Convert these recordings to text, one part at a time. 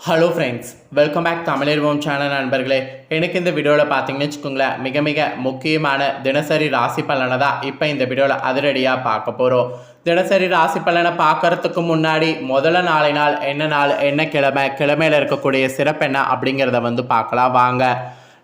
Hello friends welcome back தமிழர்வோம் channel நண்பர்களே. எனக்கு இந்த வீடியோவில் பார்த்தீங்கன்னு வச்சுக்கோங்களேன் மிக மிக முக்கியமான தினசரி ராசி பலனை தான் இப்போ இந்த வீடியோவில் அதிரடியாக பார்க்க போகிறோம் தினசரி ராசி பலனை பார்க்கறதுக்கு முன்னாடி முதல்ல நாளை நாள் என்ன நாள் என்ன கிழமை கிழமையில் இருக்கக்கூடிய சிறப்பு என்ன அப்படிங்கிறத வந்து பார்க்கலாம். வாங்க.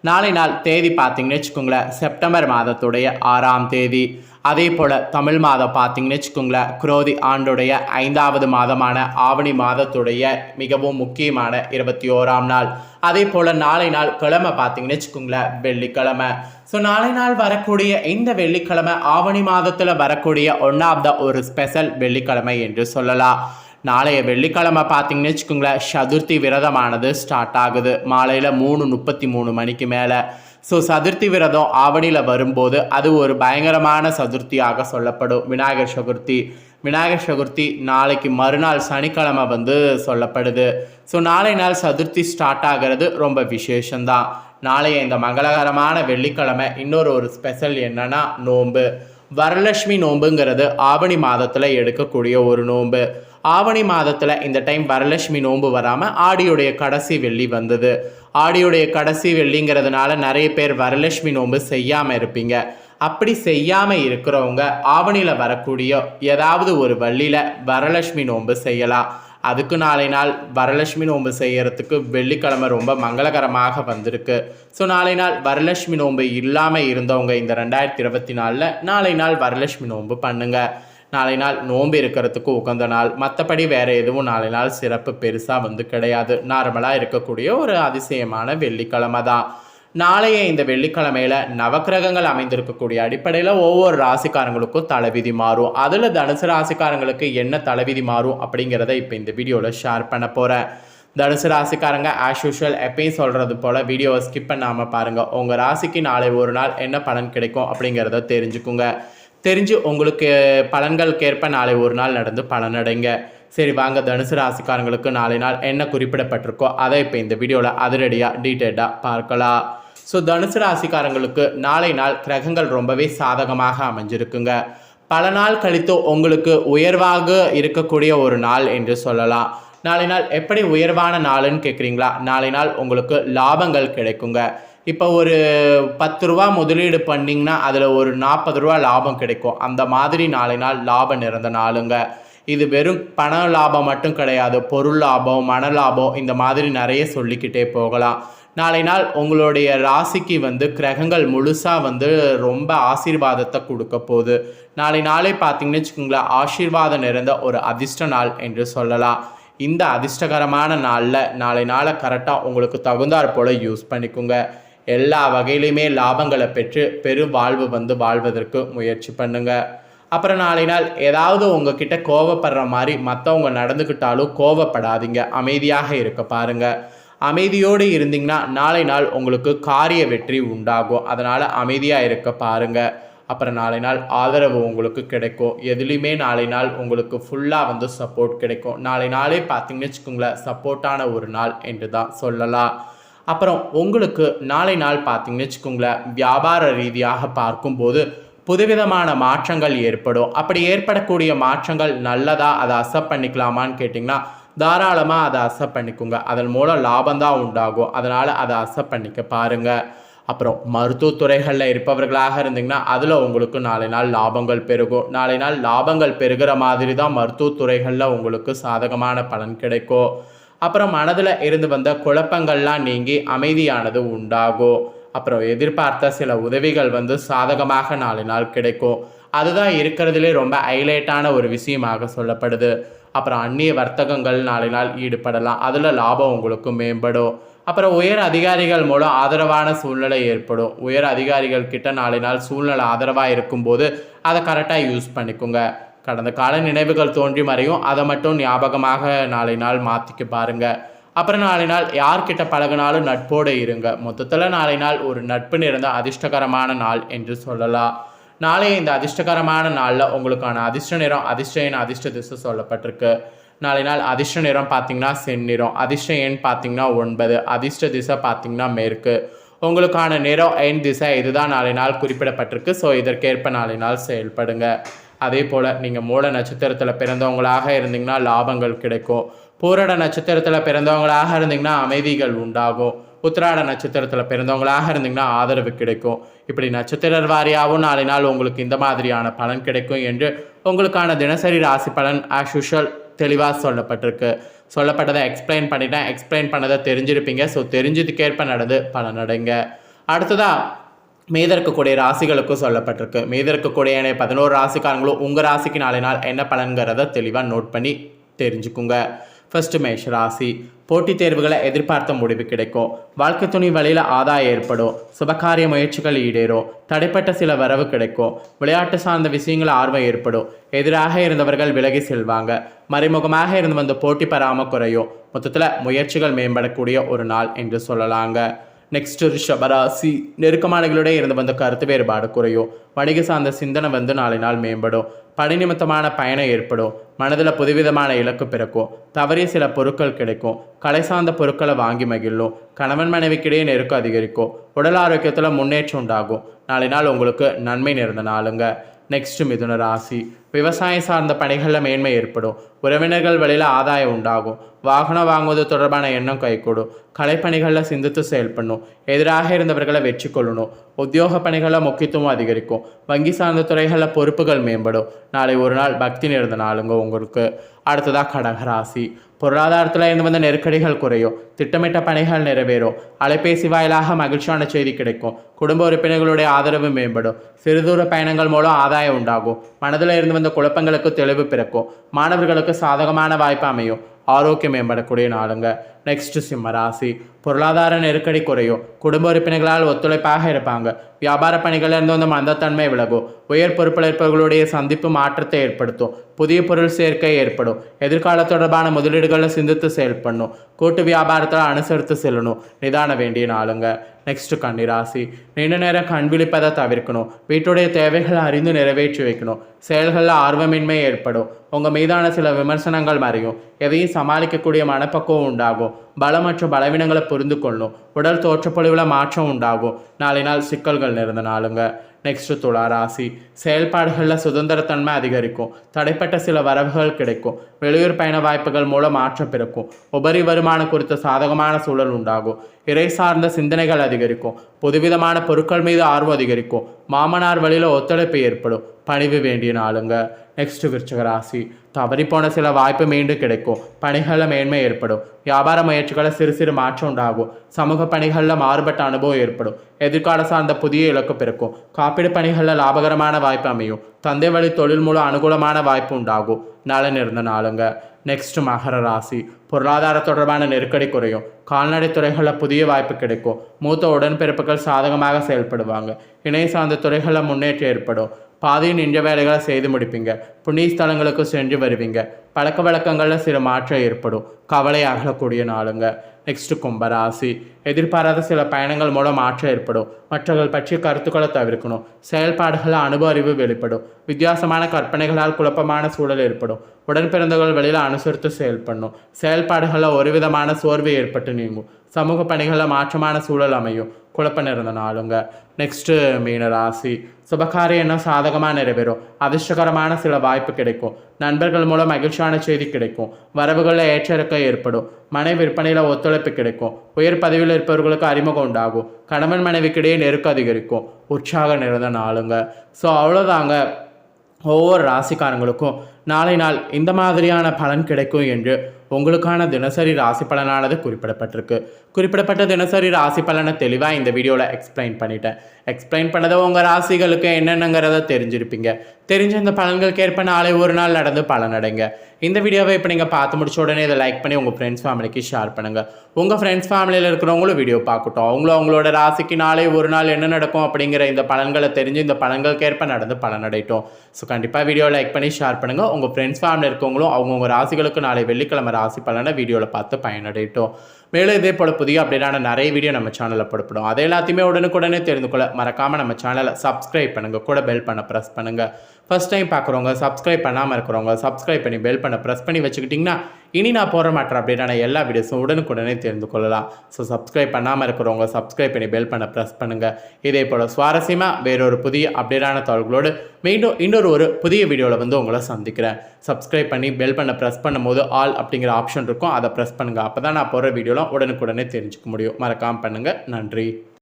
நாளை நாள் தேதி பார்த்தீங்கன்னு வச்சுக்கோங்களேன் செப்டம்பர் மாதத்துடைய ஆறாம் தேதி. அதே போல் தமிழ் மாதம் பார்த்தீங்கன்னு வச்சுக்கோங்களேன் குரோதி ஆண்டுடைய ஐந்தாவது மாதமான ஆவணி மாதத்துடைய மிகவும் முக்கியமான இருபத்தி ஓராம் நாள். அதே போல் நாளை நாள் கிழமை பார்த்தீங்கன்னு வச்சுக்கோங்களேன் வெள்ளிக்கிழமை. ஸோ நாளை நாள் வரக்கூடிய இந்த வெள்ளிக்கிழமை ஆவணி மாதத்தில் வரக்கூடிய ஒன்றாவது ஒரு ஸ்பெஷல் வெள்ளிக்கிழமை என்று சொல்லலாம். நாளைய வெள்ளிக்கிழமை பார்த்தீங்கன்னு வச்சுக்கோங்களேன் சதுர்த்தி விரதமானது ஸ்டார்ட் ஆகுது. மாலையில் மூணு முப்பத்தி மூணு மணிக்கு மேலே. ஸோ சதுர்த்தி விரதம் ஆவணியில் வரும்போது அது ஒரு பயங்கரமான சதுர்த்தியாக சொல்லப்படும். விநாயகர் சதுர்த்தி. விநாயகர் சதுர்த்தி நாளைக்கு மறுநாள் சனிக்கிழமை வந்து சொல்லப்படுது. ஸோ நாளை நாள் சதுர்த்தி ஸ்டார்ட் ஆகிறது ரொம்ப விசேஷம்தான். நாளைய இந்த மங்களகரமான வெள்ளிக்கிழமை இன்னொரு ஒரு ஸ்பெஷல் என்னன்னா நோன்பு வரலட்சுமி நோன்புங்கிறது ஆவணி மாதத்தில் எடுக்கக்கூடிய ஒரு நோன்பு ஆவணி மாதத்தில் இந்த டைம் வரலட்சுமி நோன்பு வராமல் ஆடியுடைய கடைசி வெள்ளி வந்தது. ஆடியுடைய கடைசி வெள்ளிங்கிறதுனால நிறைய பேர் வரலட்சுமி நோன்பு செய்யாமல் இருப்பீங்க. அப்படி செய்யாமல் இருக்கிறவங்க ஆவணியில் வரக்கூடிய ஏதாவது ஒரு வள்ளியில் வரலட்சுமி நோன்பு செய்யலாம். அதுக்கு நாளை நாள் வரலட்சுமி நோன்பு செய்கிறதுக்கு வெள்ளிக்கிழமை ரொம்ப மங்களகரமாக வந்திருக்கு. ஸோ நாளை நாள் வரலட்சுமி நோன்பு இல்லாமல் இருந்தவங்க இந்த ரெண்டாயிரத்தி இருபத்தி நாலில் நாளை நாள் வரலட்சுமி நோன்பு பண்ணுங்கள் நாளை நாள் நோன்பு இருக்கிறதுக்கு உகந்த நாள். மற்றபடி வேறு எதுவும் நாளை நாள் சிறப்பு பெருசாக வந்து கிடையாது. நார்மலாக இருக்கக்கூடிய ஒரு அதிசயமான வெள்ளிக்கிழமை தான். நாளைய இந்த வெள்ளிக்கிழமையில் நவக்கிரகங்கள் அமைந்திருக்கக்கூடிய அடிப்படையில் ஒவ்வொரு ராசிக்காரங்களுக்கும் தலைவிதி மாறும். அதில் தனுசு ராசிக்காரங்களுக்கு என்ன தலைவிதி மாறும் அப்படிங்கிறத இப்போ இந்த வீடியோவில் ஷேர் பண்ண போகிறேன் தனுசு ராசிக்காரங்க ஆஸ் யூஷுவல் எப்பயும் சொல்கிறது போல் வீடியோவை ஸ்கிப் பண்ணாமல் பாருங்கள் உங்கள் ராசிக்கு நாளை ஒரு நாள் என்ன பலன் கிடைக்கும் அப்படிங்கிறத தெரிஞ்சுக்குங்க. தெரிஞ்சு உங்களுக்கு பலன்களுக்கேற்ப நாளை ஒரு நாள் நடந்து பலனடைங்க. சரி வாங்க. தனுசு ராசிக்காரங்களுக்கு நாளை நாள் என்ன குறிப்பிடப்பட்டிருக்கோ அதை இப்போ இந்த வீடியோவில் அதிரடியாக டீட்டெயில்டாக பார்க்கலாம். ஸோ தனுசு ராசிக்காரங்களுக்கு நாளை நாள் கிரகங்கள் ரொம்பவே சாதகமாக அமைஞ்சிருக்குங்க. பல நாள் கழித்து உங்களுக்கு உயர்வாக இருக்கக்கூடிய ஒரு நாள் என்று சொல்லலாம். நாளை நாள் எப்படி உயர்வான நாளுன்னு கேட்குறீங்களா நாளை நாள் உங்களுக்கு லாபங்கள் கிடைக்குங்க. இப்போ ஒரு பத்து ரூபா முதலீடு பண்ணிங்கன்னா அதில் ஒரு நாற்பது ரூபா லாபம் கிடைக்கும். அந்த மாதிரி நாளை நாள் லாபம் நிறைந்த நாளுங்க. இது வெறும் பண லாபம் மட்டும் கிடையாது. பொருள் லாபம் மன லாபம் இந்த மாதிரி நிறைய சொல்லிக்கிட்டே போகலாம். நாளை நாள் உங்களுடைய ராசிக்கு வந்து கிரகங்கள் முழுசாக வந்து ரொம்ப ஆசீர்வாதத்தை கொடுக்க போகுது. நாளை நாளே பார்த்தீங்கன்னு வச்சுக்கோங்களேன் ஆசீர்வாதம் நிறைந்த ஒரு அதிர்ஷ்ட நாள் என்று சொல்லலாம். இந்த அதிர்ஷ்டகரமான நாளில் நாளை நாளை கரெக்டாக உங்களுக்கு தகுந்தாற் போல் யூஸ் பண்ணிக்கோங்க. எல்லா வகையிலையுமே லாபங்களை பெற்று பெரும் வாழ்வு வந்து வாழ்வதற்கு முயற்சி பண்ணுங்க. அப்புறம் நாளை நாள் ஏதாவது உங்ககிட்ட கோவப்படுற மாதிரி மற்றவங்க நடந்துக்கிட்டாலும் கோவப்படாதீங்க. அமைதியாக இருக்க பாருங்க. அமைதியோடு இருந்தீங்கன்னா நாளை நாள் உங்களுக்கு காரிய வெற்றி உண்டாகும். அதனால் அமைதியாக இருக்க பாருங்க. அப்புறம் நாளை நாள் ஆதரவு உங்களுக்கு கிடைக்கும். எதுலேயுமே நாளை நாள் உங்களுக்கு ஃபுல்லாக வந்து சப்போர்ட் கிடைக்கும். நாளை நாளே பார்த்தீங்கன்னு வச்சுக்கோங்களேன் சப்போர்ட்டான ஒரு நாள் என்று தான் சொல்லலாம். அப்புறம் உங்களுக்கு நாளை நாள் பார்த்தீங்கன்னு வச்சுக்கோங்களேன் வியாபார ரீதியாக பார்க்கும்போது புதுவிதமான மாற்றங்கள் ஏற்படும். அப்படி ஏற்படக்கூடிய மாற்றங்கள் நல்லதா அதை அசப்ட் பண்ணிக்கலாமான்னு கேட்டிங்கன்னா தாராளமாக அதை அசப்ட் பண்ணிக்கோங்க. அதன் மூலம் லாபம் தான் உண்டாகும். அதனால் அதை அசப்ட் பண்ணிக்க பாருங்கள் அப்புறம் மருத்துவத்துறைகளில் இருப்பவர்களாக இருந்தீங்கன்னா அதில் உங்களுக்கு நாளை நாள் லாபங்கள் பெருகும். நாளை நாள் லாபங்கள் பெருகிற மாதிரி தான் மருத்துவத்துறைகளில் உங்களுக்கு சாதகமான பலன் கிடைக்கும். அப்புறம் மனதில் இருந்து வந்த குழப்பங்கள்லாம் நீங்கி அமைதியானது உண்டாகும் அப்புறம் எதிர்பார்த்த சில உதவிகள் வந்து சாதகமாக நாலு நாள் கிடைக்கும். அதுதான் இருக்கிறதுலே ரொம்ப ஹைலைட்டான ஒரு விஷயமாக சொல்லப்படுது. அப்புறம் அந்நிய வர்த்தகங்கள் நாளை நாள் ஈடுபடலாம். அதில் லாபம் உங்களுக்கு மேம்படும். அப்புறம் உயர் அதிகாரிகள் மூலம் ஆதரவான சூழ்நிலை ஏற்படும். உயர் அதிகாரிகள் கிட்ட நாளை நாள் சூழ்நிலை ஆதரவாக இருக்கும்போது அதை கரெக்டாக யூஸ் பண்ணிக்கோங்க. கடந்த கால நினைவுகள் தோன்றி மறையும். அதை மட்டும் ஞாபகமாக நாளை நாள் மாற்றிக்க பாருங்க. அப்புறம் நாளை நாள் யார்கிட்ட பழகினாலும் நட்போடு இருங்க. மொத்தத்தில் நாளை நாள் ஒரு நட்பு நிறைந்த அதிர்ஷ்டகரமான நாள் என்று சொல்லலாம். நாளைய இந்த அதிர்ஷ்டகரமான நாளில் உங்களுக்கான அதிர்ஷ்ட நிறம் அதிர்ஷ்ட எண் அதிர்ஷ்ட திசை சொல்லப்பட்டிருக்கு. நாளை நாள் அதிர்ஷ்ட நிறம் பார்த்தீங்கன்னா செந்நிறம் அதிர்ஷ்ட எண் பார்த்தீங்கன்னா ஒன்பது அதிர்ஷ்ட திசை பார்த்தீங்கன்னா மேற்கு. உங்களுக்கான நிறம் எண் திசை இதுதான் நாளை நாள் குறிப்பிடப்பட்டிருக்கு. ஸோ இதற்கேற்ப நாளை நாள் செயல்படுங்க. அதே போல் நீங்கள் மூல நட்சத்திரத்தில் பிறந்தவங்களாக இருந்தீங்கன்னா லாபங்கள் கிடைக்கும். பூரட நட்சத்திரத்தில் பிறந்தவங்களாக இருந்தீங்கன்னா அமைதிகள் உண்டாகும். உத்திராட நட்சத்திரத்தில் பிறந்தவங்களாக இருந்தீங்கன்னா ஆதரவு கிடைக்கும். இப்படி நட்சத்திர வாரியாகவும் நாளை நாள் உங்களுக்கு இந்த மாதிரியான பலன் கிடைக்கும் என்று உங்களுக்கான தினசரி ராசி பலன் ஆஸ் யூஷுவல் தெளிவாக சொல்லப்பட்டிருக்கு. சொல்லப்பட்டதை எக்ஸ்பிளைன் பண்ணிட்டேன். எக்ஸ்பிளைன் பண்ணதை தெரிஞ்சிருப்பீங்க. ஸோ தெரிஞ்சதுக்கேற்ப நடந்து பலனடைங்க. அடுத்ததாக மீத இருக்கக்கூடிய ராசிகளுக்கும் சொல்லப்பட்டிருக்கு. மீத இருக்கக்கூடிய பதினோரு ராசிக்காரங்களும் உங்கள் ராசிக்கு நாளை நாள் என்ன பலன்கிறத தெளிவாக நோட் பண்ணி தெரிஞ்சுக்குங்க. ஃபர்ஸ்ட் மேஷ் ராசி. போட்டித் தேர்வுகளை எதிர்பார்த்த முடிவு கிடைக்கும். வாழ்க்கை துணி வழியில் ஆதாயம் ஏற்படும். சுபகாரிய முயற்சிகள் ஈடேறும். தடைப்பட்ட சில வரவு கிடைக்கும். விளையாட்டு சார்ந்த விஷயங்கள் ஆர்வம் ஏற்படும். எதிராக இருந்தவர்கள் விலகி செல்வாங்க. மறைமுகமாக இருந்து வந்த போட்டி பெறாமல் குறையும். மொத்தத்தில் முயற்சிகள் மேம்படக்கூடிய ஒரு நாள் என்று சொல்லலாங்க. நெக்ஸ்ட் ரிஷபராசி நெருக்கமானங்களுடைய இருந்து வந்த கருத்து வேறுபாடு குறையும் வணிக சார்ந்த சிந்தனை வந்து நாளை நாள் மேம்படும் பணி நிமித்தமான பயணம் ஏற்படும் மனதில் புதுவிதமான இலக்கு பிறக்கும் தவறிய சில பொருட்கள் கிடைக்கும் கலை சார்ந்த பொருட்களை வாங்கி மகிழும் கணவன் மனைவிக்கிடையே நெருக்கம் அதிகரிக்கும் உடல் ஆரோக்கியத்தில் முன்னேற்றம் உண்டாகும் நாளை நாள் உங்களுக்கு நன்மை நிறைந்த நாளுங்க நெக்ஸ்ட் மிதுன ராசி விவசாயம் சார்ந்த பணிகளில் மேன்மை ஏற்படும். உறவினர்கள் வழியில் ஆதாயம் உண்டாகும். வாகனம் வாங்குவது தொடர்பான எண்ணம் கைகூடும். கலைப்பணிகளில் சிந்தித்து செயல்படணும். எதிராக இருந்தவர்களை வெற்றி கொள்ளணும். உத்தியோக பணிகளில் முக்கியத்துவம் அதிகரிக்கும். வங்கி சார்ந்த துறைகளில் பொறுப்புகள் மேம்படும். நாளை ஒரு நாள் பக்தி நிறைந்த நாளுங்க உங்களுக்கு. அடுத்ததாக கடகராசி பொருளாதாரத்தில் இருந்து வந்த நெருக்கடிகள் குறையும். திட்டமிட்ட பணிகள் நிறைவேறும். அலைபேசி வாயிலாக மகிழ்ச்சியான செய்தி கிடைக்கும். குடும்ப உறுப்பினர்களுடைய ஆதரவு மேம்படும். சிறுதூர பயணங்கள் மூலம் ஆதாயம் உண்டாகும். மனதில் இருந்து வந்த குழப்பங்களுக்கு தெளிவு பிறக்கும். மாணவர்களுக்கு சாதகமான வாய்ப்பு அமையும். ஆரோக்கியம் மேம்படக்கூடிய நாளுங்க. நெக்ஸ்ட் சிம்ம ராசி. பொருளாதார நெருக்கடி குறையும் குடும்ப உறுப்பினர்களால் ஒத்துழைப்பாக இருப்பாங்க. வியாபார பணிகளில் இருந்து வந்த மந்தத்தன்மை விலகும் உயர் பொறுப்பில் இருப்பவர்களுடைய சந்திப்பு மாற்றத்தை ஏற்படுத்தும். புதிய பொருள் சேர்க்கை ஏற்படும். எதிர்கால தொடர்பான முதலீடுகளை சிந்தித்து செயல்படணும் கூட்டு வியாபாரத்தில் அனுசரித்து செல்லணும். நிதான வேண்டிய நாளுங்க. நெக்ஸ்ட் கன்னிராசி நீண்ட நேரம் கண் விழிப்பதை தவிர்க்கணும். வீட்டுடைய தேவைகளை அறிந்து நிறைவேற்றி வைக்கணும். செயல்களில் ஆர்வமின்மை ஏற்படும். உங்கள் மீதான சில விமர்சனங்கள் மறையும். எதையும் சமாளிக்கக்கூடிய மனப்பக்குவம் உண்டாகும். பலம் மற்றும் பலவீனங்களை புரிந்து கொள்ளணும் உடல் தோற்றப்பொழிவில் மாற்றம் உண்டாகும். நாளை நாள் சிக்கல்கள் நிறந்த நாளுங்க. நெக்ஸ்ட் துளா ராசி. செயல்பாடுகளில் சுதந்திரத்தன்மை அதிகரிக்கும். தடைப்பட்ட சில வரவுகள் கிடைக்கும். வெளியூர் பயண வாய்ப்புகள் மூலம் மாற்றம் பிறக்கும். உபரி வருமானம் குறித்த சாதகமான சூழல் உண்டாகும். இறை சார்ந்த சிந்தனைகள் அதிகரிக்கும். புதுவிதமான பொருட்கள் மீது ஆர்வம் அதிகரிக்கும். மாமனார் வழியில் ஒத்துழைப்பு ஏற்படும். பணிவு வேண்டிய நாளுங்க. நெக்ஸ்ட் விருச்சக ராசி தவறிப்போன சில வாய்ப்பு மீண்டும் கிடைக்கும். பணிகளில் மேன்மை ஏற்படும். வியாபார முயற்சிகளில் சிறு சிறு மாற்றம் உண்டாகும். சமூக பணிகளில் மாறுபட்ட அனுபவம் ஏற்படும். எதிர்கால சார்ந்த புதிய இலக்கு பிறக்கும். காப்பீடு பணிகளில் லாபகரமான வாய்ப்பு அமையும். தந்தை வழி தொழில் மூலம் அனுகூலமான வாய்ப்பு உண்டாகும். நலன் இருந்த நாளுங்க. நெக்ஸ்ட் மகர ராசி. பொருளாதார தொடர்பான நெருக்கடி குறையும். கால்நடை துறைகளில் புதிய வாய்ப்பு கிடைக்கும். மூத்த உடன்பிறப்புகள் சாதகமாக செயல்படுவாங்க. இணை சார்ந்த துறைகளில் முன்னேற்றம் ஏற்படும். பாதியில் நின்ற வேலைகளை செய்து முடிப்பீங்க. புண்ணிய ஸ்தலங்களுக்கு சென்று வருவீங்க. பழக்க வழக்கங்களில் சில மாற்றம் ஏற்படும். கவலை அகலக்கூடிய நாளுங்க. நெக்ஸ்ட்டு கும்பராசி. எதிர்பாராத சில பயணங்கள் மூலம் மாற்றம் ஏற்படும். மற்றவர்கள் பற்றிய கருத்துக்களை தவிர்க்கணும். செயல்பாடுகளில் அனுபவ அறிவு வெளிப்படும். வித்தியாசமான கற்பனைகளால் குழப்பமான சூழல் ஏற்படும். உடன் பிறந்தவர்கள் வெளியில் அனுசரித்து செயல்படணும். செயல்பாடுகளில் ஒரு விதமான சோர்வு ஏற்பட்டு நீங்கும். சமூக பணிகளில் மாற்றமான சூழல் அமையும். குழப்பம் இருந்த நாளுங்க. நெக்ஸ்ட்டு மீன ராசி. சுபகாரியம் சாதகமாக நிறைவேறும். அதிர்ஷ்டகரமான சில வாய்ப்பு கிடைக்கும். நண்பர்கள் மூலம் மகிழ்ச்சியான செய்தி கிடைக்கும். வரவுகளில் ஏற்ற இறக்கம் ஏற்படும். மனை விற்பனையில் ஒத்துழைப்பு கிடைக்கும். உயர் பதவியில் இருப்பவர்களுக்கு அறிமுகம் உண்டாகும். கணவன் மனைவிக்கிடையே நெருக்கம் அதிகரிக்கும். உற்சாக நிறைந்த நாளுங்க. ஸோ அவ்வளோதாங்க ஒவ்வொரு ராசிக்காரங்களுக்கும் நாளை நாள் இந்த மாதிரியான பலன் கிடைக்கும் என்று உங்களுக்கான தினசரி ராசி பலனானது குறிப்பிடப்பட்டிருக்கு. குறிப்பிடப்பட்ட தினசரி ராசி பலனை தெளிவாக இந்த வீடியோவில் எக்ஸ்பிளைன் பண்ணிட்டேன். எக்ஸ்பிளைன் பண்ணதை உங்கள் ராசிகளுக்கு என்னென்னங்கிறத தெரிஞ்சிருப்பீங்க. தெரிஞ்ச இந்த பலன்களுக்கு ஏற்ப நாளை ஒரு நாள் நடந்து பலனடைங்க இந்த வீடியோவை இப்போ நீங்கள் பார்த்து முடிச்ச உடனே இதை லைக் பண்ணி உங்கள் ஃப்ரெண்ட்ஸ் ஃபேமிலிக்கு ஷேர் பண்ணுங்கள் உங்கள் ஃப்ரெண்ட்ஸ் ஃபேமிலியில் இருக்கிறவங்களும் வீடியோ பார்க்கட்டும். அவங்களும் அவங்களோட ராசிக்கு நாளை ஒரு நாள் என்ன நடக்கும் அப்படிங்கிற இந்த பலன்களை தெரிஞ்சு இந்த பலன்களுக்கு ஏற்ப நடந்து பலனடையட்டும் ஸோ கண்டிப்பாக வீடியோ லைக் பண்ணி ஷேர் பண்ணுங்கள் உங்கள் ஃப்ரெண்ட்ஸ் ஃபேமிலி இருக்கவங்களும் அவங்கவுங்க ராசிகளுக்கு நாளை வெள்ளிக்கிழமை ராசி பலனை வீடியோவில் பார்த்து பயனடையட்டும். மேலும் இதே போல் புதிய அப்டேட்டான நிறைய வீடியோ நம்ம சேனலில் போடப்படும். அதை எல்லாத்தையுமே உடனுக்குடனே தெரிந்து கொள்ள மறக்காமல் நம்ம சேனலை சப்ஸ்கிரைப் பண்ணுங்கள் கூட பெல் பண்ண ப்ரெஸ் பண்ணுங்கள் ஃபஸ்ட் டைம் பார்க்குறவங்க சப்ஸ்கிரைப் பண்ணாமல் இருக்கிறவங்க சப்ஸ்கிரைப் பண்ணி பெல் பண்ண ப்ரெஸ் பண்ணி வச்சுக்கிட்டிங்கன்னா இனி நான் போகிற மாட்டேன் அப்படின்னா எல்லா வீடியோஸும் உடனுக்குடனே தெரிந்து கொள்ளலாம். ஸோ சப்ஸ்கிரைப் பண்ணாமல் இருக்கிறவங்க சப்ஸ்கிரைப் பண்ணி பெல் பண்ண ப்ரெஸ் பண்ணுங்கள் இதே போல் சுவாரஸ்யமாக வேறொரு புதிய அப்டேட்டான தகவல்களோடு மீண்டும் இன்னொரு ஒரு புதிய வீடியோவில் வந்து உங்களை சந்திக்கிறேன். சப்ஸ்கிரைப் பண்ணி பெல் பண்ண ப்ரெஸ் பண்ணும்போது ஆல் அப்படிங்கிற ஆப்ஷன் இருக்கும். அதை ப்ரெஸ் பண்ணுங்கள் அப்போ தான் நான் போகிற வீடியோலாம் உடனுக்குடனே தெரிஞ்சுக்க முடியும். மறக்காமல் பண்ணுங்கள் நன்றி.